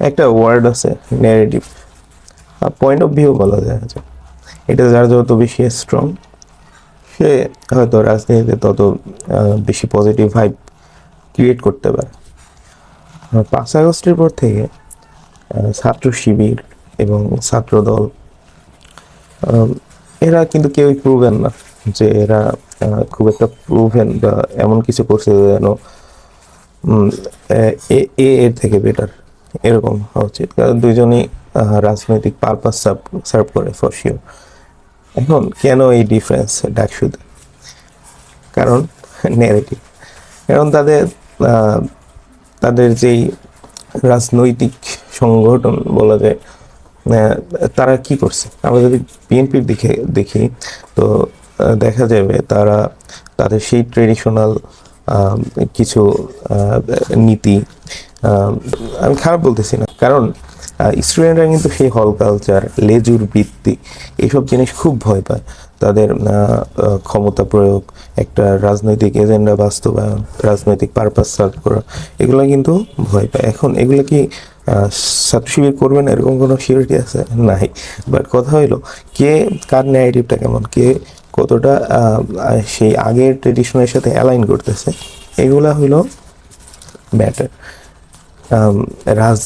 একটা ওয়ার্ড আছে narrative point of view বলা যায় যে এটা যার যত বেশি স্ট্রং সে হয়তো রাজনীতিতে তত বেশি পজিটিভ ভাইব ক্রিয়েট করতে পারে। পাঁচ আগস্টের পর থেকে ছাত্র শিবির এবং ছাত্রদল এরা কিন্তু কেউই প্রুভেন না যে এরা খুব একটা প্রুভেন বা এমন কিছু করছে যেন এ এর থেকে বেটার এরকম হওয়া উচিত কারণ দুইজনই আহ, রাজনৈতিক পারপাস সার্ভ করে ফর এখন কেন এই ডিফারেন্স ডাকসুতে কারণ নেগেটিভ কারণ তাদের তাদের যেই রাজনৈতিক সংগঠন বলা যায় তারা কি করছে? আমরা যদি বিএনপির দিকে দেখি তো দেখা যাবে তারা তাদের সেই ট্রেডিশনাল কিছু নীতি আমি খারাপ বলতেছি না। কারণ স্টুডেন্টরা কিন্তু সেই হল কালচার, লেজুর বৃত্তি এইসব জিনিস খুব ভয় পায়। তাদের ক্ষমতা প্রয়োগ, একটা রাজনৈতিক এজেন্ডা বাস্তবায়ন, রাজনৈতিক পারপাস সার্ভ করা, এগুলো কিন্তু ভয় পায়। এখন এগুলো কি ছাত্র শিবির করবেন এরকম কোনো সিউরিটি আছে? নাই। বাট কথা হইল, কে, কার ন্যারেটিভটা কেমন? কে কতটা সেই আগের ট্রেডিশনের সাথে অ্যালাইন করতেছে এগুলা হইল ম্যাটার আম, রাজ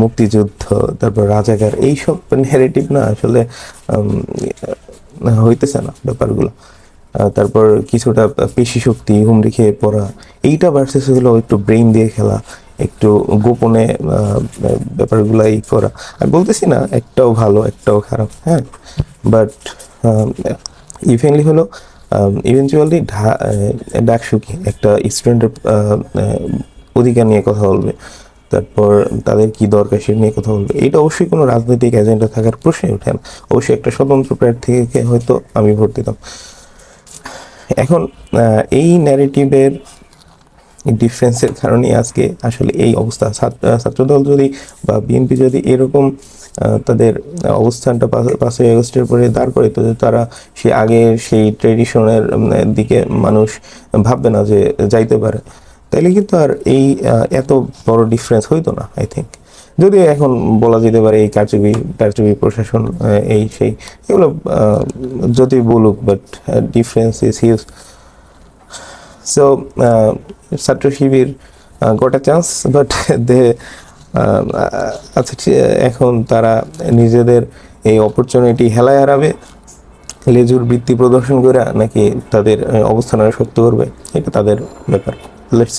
মুক্তিযুদ্ধ তারপর রাজাকার এইসব নেগেটিভ না আসলে হইতেছে না ব্যাপারগুলো। তারপর কিছুটা পেশি শক্তি হুমড়ি খেয়ে পড়া এইটা ভার্সেস হলো একটু ব্রেইন দিয়ে খেলা একটু গোপনে আহ, ব্যাপারগুলো করা। আমি বলতেছি না একটাও ভালো একটাও খারাপ হ্যাঁ? বাট ইভেনলি হলো ইভেনচুয়ালি ডাকসুকি, একটা স্টুডেন্টের অধিকার নিয়ে কথা বলবে। তারপর তাদের কি দরকার সে নিয়ে কথা বলবে। এটা অবশ্যই কোনো রাজনৈতিক এজেন্ডা থাকার প্রশ্নে ওঠে না। অবশ্যই একটা স্বতন্ত্র প্রার্থীকে হয়তো আমি ভোট দিতাম। এখন এই ন্যারেটিভের ডিফারেন্সের কারণে আজকে আসলে এই অবস্থা। ছাত্র, ছাত্রদল যদি বা বিএনপি যদি এরকম তাদের অবস্থানটা পাঁচ- পাঁচই আগস্টের পরে দাঁড় করে, তো তারা সে আগে সেই ট্রেডিশনের দিকে মানুষ ভাববে না যে যাইতে পারে। তাইলে কিন্তু আর এই এত বড় ডিফারেন্স হইতো না, আই থিঙ্ক। যদি এখন বলা যেতে পারে এই কারচুপি কারচুপি প্রশাসন এই সেই, এগুলো যদি বলুক, but difference is huge. So Chhatra Shibir গোটা চান্স বাট দে আচ্ছা এখন তারা নিজেদের এই অপরচুনিটি হেলায় হারাবে, লেজুর বৃত্তি প্রদর্শন করে নাকি তাদের অবস্থান আরও শক্ত করবে, এটা তাদের ব্যাপার। লেটস